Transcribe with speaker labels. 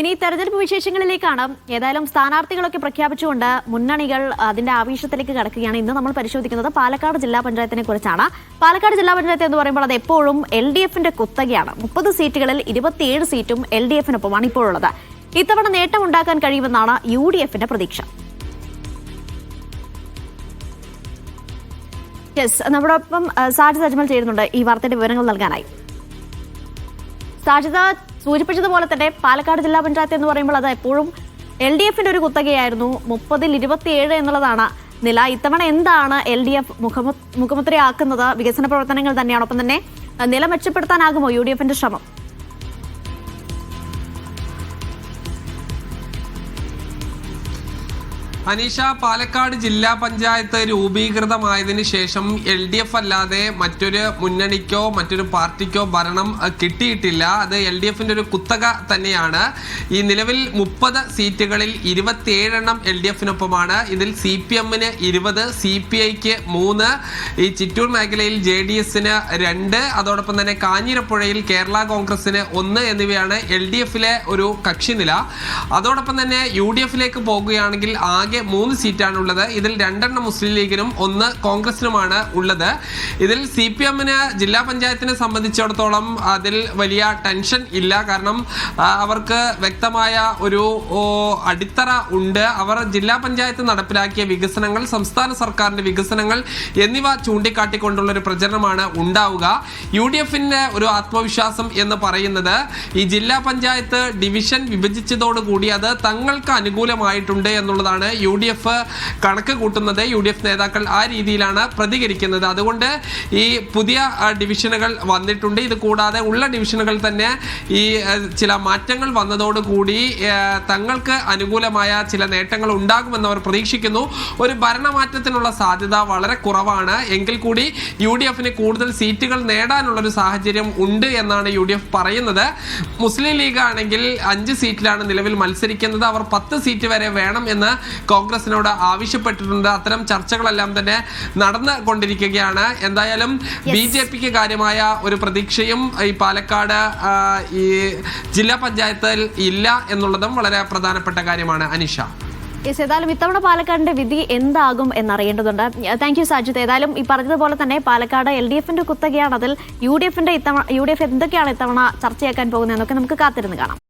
Speaker 1: ഇനി തെരഞ്ഞെടുപ്പ് വിശേഷങ്ങളിലേക്കാണ്. ഏതായാലും സ്ഥാനാർത്ഥികളൊക്കെ പ്രഖ്യാപിച്ചുകൊണ്ട് മുന്നണികൾ അതിന്റെ ആവേശത്തിലേക്ക് കടക്കുകയാണ് ഇന്ന് നമ്മൾ പരിശോധിക്കുന്നത്. പാലക്കാട് ജില്ലാ പഞ്ചായത്തിനെ കുറിച്ചാണ്. പാലക്കാട് ജില്ലാ പഞ്ചായത്ത് എന്ന് പറയുമ്പോൾ അത് എപ്പോഴും എൽ ഡി എഫിന്റെ കുത്തകയാണ്. മുപ്പത് സീറ്റുകളിൽ ഇരുപത്തിയേഴ് സീറ്റും എൽ ഡി എഫിനൊപ്പമാണ് ഇപ്പോഴുള്ളത്. ഇത്തവണ നേട്ടമുണ്ടാക്കാൻ കഴിയുമെന്നാണ് യു ഡി എഫിന്റെ പ്രതീക്ഷ. യെസ് ആ, സാജിദ് അജ്മൽ ചേരുന്നുണ്ട് ഈ വാർത്തയുടെ വിവരങ്ങൾ നൽകാനായി. സാജിദ സൂചിപ്പിച്ചതുപോലെ തന്നെ പാലക്കാട് ജില്ലാ പഞ്ചായത്ത് എന്ന് പറയുമ്പോൾ അത് എപ്പോഴും എൽ ഡി എഫിന്റെ ഒരു കുത്തകയായിരുന്നു. മുപ്പതിൽ ഇരുപത്തിയേഴ് എന്നുള്ളതാണ് നില. ഇത്തവണ എന്താണ് എൽ ഡി എഫ് മുഖമുദ്രയാക്കുന്നത്? വികസന പ്രവർത്തനങ്ങൾ തന്നെയാണ് ഒപ്പം തന്നെ നില മെച്ചപ്പെടുത്താനാകുമോ യു ഡി എഫിന്റെ ശ്രമം?
Speaker 2: അനീഷ പാലക്കാട് ജില്ലാ പഞ്ചായത്ത് രൂപീകൃതമായതിന് ശേഷം എൽ ഡി എഫ് അല്ലാതെ മറ്റൊരു മുന്നണിക്കോ മറ്റൊരു പാർട്ടിക്കോ ഭരണം കിട്ടിയിട്ടില്ല. അത് എൽ ഡി എഫിന്റെ ഒരു കുത്തക തന്നെയാണ്. ഈ നിലവിൽ മുപ്പത് സീറ്റുകളിൽ ഇരുപത്തിയേഴെണ്ണം എൽ ഡി എഫിനൊപ്പമാണ്. ഇതിൽ സി പി എമ്മിന് ഇരുപത് സി പി ഐക്ക് മൂന്ന് ഈ ചിറ്റൂർ മേഖലയിൽ ജെ ഡി എസിന് രണ്ട് അതോടൊപ്പം തന്നെ കാഞ്ഞിരപ്പുഴയിൽ കേരള കോൺഗ്രസിന് ഒന്ന് എന്നിവയാണ് എൽ ഡി എഫിലെ ഒരു കക്ഷിനില. അതോടൊപ്പം തന്നെ യു ഡി എഫിലേക്ക് പോകുകയാണെങ്കിൽ ആകെ മൂന്ന് സീറ്റാണ് ഉള്ളത് ഇതിൽ രണ്ടെണ്ണം മുസ്ലിം ലീഗിനും ഒന്ന് കോൺഗ്രസിനുമാണ് ഉള്ളത്. ഇതിൽ സി പി എമ്മിന് ജില്ലാ പഞ്ചായത്തിനെ സംബന്ധിച്ചിടത്തോളം അതിൽ വലിയ ടെൻഷൻ ഇല്ല. കാരണം അവർക്ക് വ്യക്തമായ ഒരു അടിത്തറ ഉണ്ട്. അവർ ജില്ലാ പഞ്ചായത്ത് നടപ്പിലാക്കിയ വികസനങ്ങൾ സംസ്ഥാന സർക്കാരിന്റെ വികസനങ്ങൾ എന്നിവ ചൂണ്ടിക്കാട്ടിക്കൊണ്ടുള്ള ഒരു പ്രചരണമാണ് ഉണ്ടാവുക. യു ഡി എഫിന്റെ ഒരു ആത്മവിശ്വാസം എന്ന് പറയുന്നത് ഈ ജില്ലാ പഞ്ചായത്ത് ഡിവിഷൻ വിഭജിച്ചതോടുകൂടി അത് തങ്ങൾക്ക് അനുകൂലമായിട്ടുണ്ട് എന്നുള്ളതാണ് യു ഡി എഫ് കണക്ക് കൂട്ടുന്നത് യു ഡി എഫ് നേതാക്കൾ ആ രീതിയിലാണ് പ്രതികരിക്കുന്നത്. അതുകൊണ്ട് ഈ പുതിയ ഡിവിഷനുകൾ വന്നിട്ടുണ്ട്. ഇത് കൂടാതെ ഉള്ള ഡിവിഷനുകൾ തന്നെ ഈ ചില മാറ്റങ്ങൾ വന്നതോടുകൂടി തങ്ങൾക്ക് അനുകൂലമായ ചില നേട്ടങ്ങൾ ഉണ്ടാകുമെന്ന് അവർ പ്രതീക്ഷിക്കുന്നു. ഒരു ഭരണമാറ്റത്തിനുള്ള സാധ്യത വളരെ കുറവാണ്. എങ്കിൽ കൂടി യു ഡി എഫിന് കൂടുതൽ സീറ്റുകൾ നേടാനുള്ള ഒരു സാഹചര്യം ഉണ്ട് എന്നാണ് യു ഡി എഫ് പറയുന്നത്. മുസ്ലിം ലീഗ് ആണെങ്കിൽ അഞ്ച് സീറ്റിലാണ് നിലവിൽ മത്സരിക്കുന്നത്. അവർ പത്ത് സീറ്റ് വരെ വേണം എന്ന് കോൺഗ്രസിനോട് ആവശ്യപ്പെട്ടിട്ടുണ്ട്. അത്തരം ചർച്ചകളെല്ലാം തന്നെ നടന്നു കൊണ്ടിരിക്കുകയാണ്. എന്തായാലും ബി ജെ പിക്ക് കാര്യമായ ഒരു പ്രതീക്ഷയും ഈ പാലക്കാട് ഈ ജില്ലാ പഞ്ചായത്തിൽ ഇല്ല എന്നുള്ളതും വളരെ പ്രധാനപ്പെട്ട കാര്യമാണ്. അനിഷ.
Speaker 1: യെസ് ഏതായാലും ഇത്തവണ പാലക്കാടിന്റെ വിധി എന്താകും എന്നറിയേണ്ടതുണ്ട്. താങ്ക് യു സാജിത്ത് ഏതായാലും ഈ പറഞ്ഞതുപോലെ തന്നെ പാലക്കാട് എൽ ഡി എഫിന്റെ കുത്തകയാണ് അതിൽ യു ഡി എഫിന്റെ ഇത്തവണ യു ഡി എഫ് എന്തൊക്കെയാണ് ഇത്തവണ ചർച്ചയാക്കാൻ പോകുന്നതെന്നൊക്കെ നമുക്ക് കാത്തിരുന്ന് കാണാം.